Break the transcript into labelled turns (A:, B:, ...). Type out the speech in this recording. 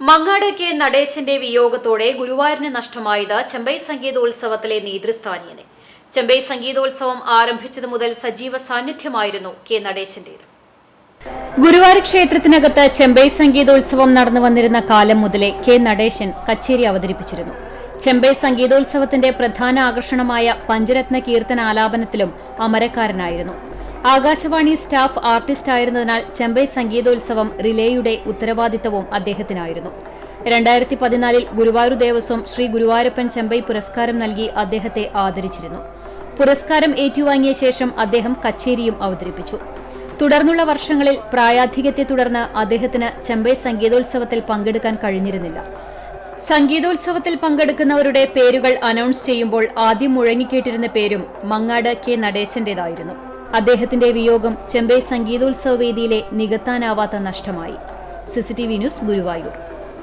A: Mangad K നടേശന്റെ വിയോഗത്തോടെ ഗുരുവായൂരിന് നഷ്ടമായത് ചെമ്പൈ സംഗീതോത്സവത്തിലെ നേതൃസ്ഥാനീയനെ. ചെമ്പൈ സംഗീതോത്സവം ആരംഭിച്ചതു മുതൽ സജീവ സാന്നിധ്യമായിരുന്നു കെ നടേശന്റേത്. ഗുരുവായൂർ ക്ഷേത്രത്തിനകത്ത് ചെമ്പൈ സംഗീതോത്സവം നടന്നു വന്നിരുന്ന കാലം മുതലേ കെ നടേശൻ കച്ചേരി അവതരിപ്പിച്ചിരുന്നു. ചെമ്പൈ സംഗീതോത്സവത്തിന്റെ പ്രധാന ആകർഷണമായ പഞ്ചരത്ന കീർത്തനാലാപനത്തിലും അമരക്കാരനായിരുന്നു. ആകാശവാണി സ്റ്റാഫ് ആർട്ടിസ്റ്റ് ആയിരുന്നതിനാൽ ചെമ്പൈ സംഗീതോത്സവം റിലേയുടെ ഉത്തരവാദിത്തവും അദ്ദേഹത്തിനായിരുന്നു. രണ്ടായിരത്തി പതിനാലിൽ ഗുരുവായൂർ ദേവസ്വം ശ്രീ ഗുരുവായൂരപ്പൻ ചെമ്പൈ പുരസ്കാരം നൽകി അദ്ദേഹത്തെ ആദരിച്ചിരുന്നു. പുരസ്കാരം ഏറ്റുവാങ്ങിയ ശേഷം അദ്ദേഹം കച്ചേരിയും അവതരിപ്പിച്ചു. തുടർന്നുള്ള വർഷങ്ങളിൽ പ്രായാധിക്യത്തെ തുടർന്ന് അദ്ദേഹത്തിന് ചെമ്പൈ സംഗീതോത്സവത്തിൽ പങ്കെടുക്കാൻ കഴിഞ്ഞിരുന്നില്ല. സംഗീതോത്സവത്തിൽ പങ്കെടുക്കുന്നവരുടെ പേരുകൾ അനൗൺസ് ചെയ്യുമ്പോൾ ആദ്യം മുഴങ്ങിക്കേട്ടിരുന്ന പേരും മങ്ങാട് കെ. നടേശന്റേതായിരുന്നു. അദ്ദേഹത്തിന്റെ വിയോഗം ചെമ്പൈ സംഗീതോത്സവ വേദിയിലെ നികത്താനാവാത്ത നഷ്ടമായി. CCTV news Guruvayur.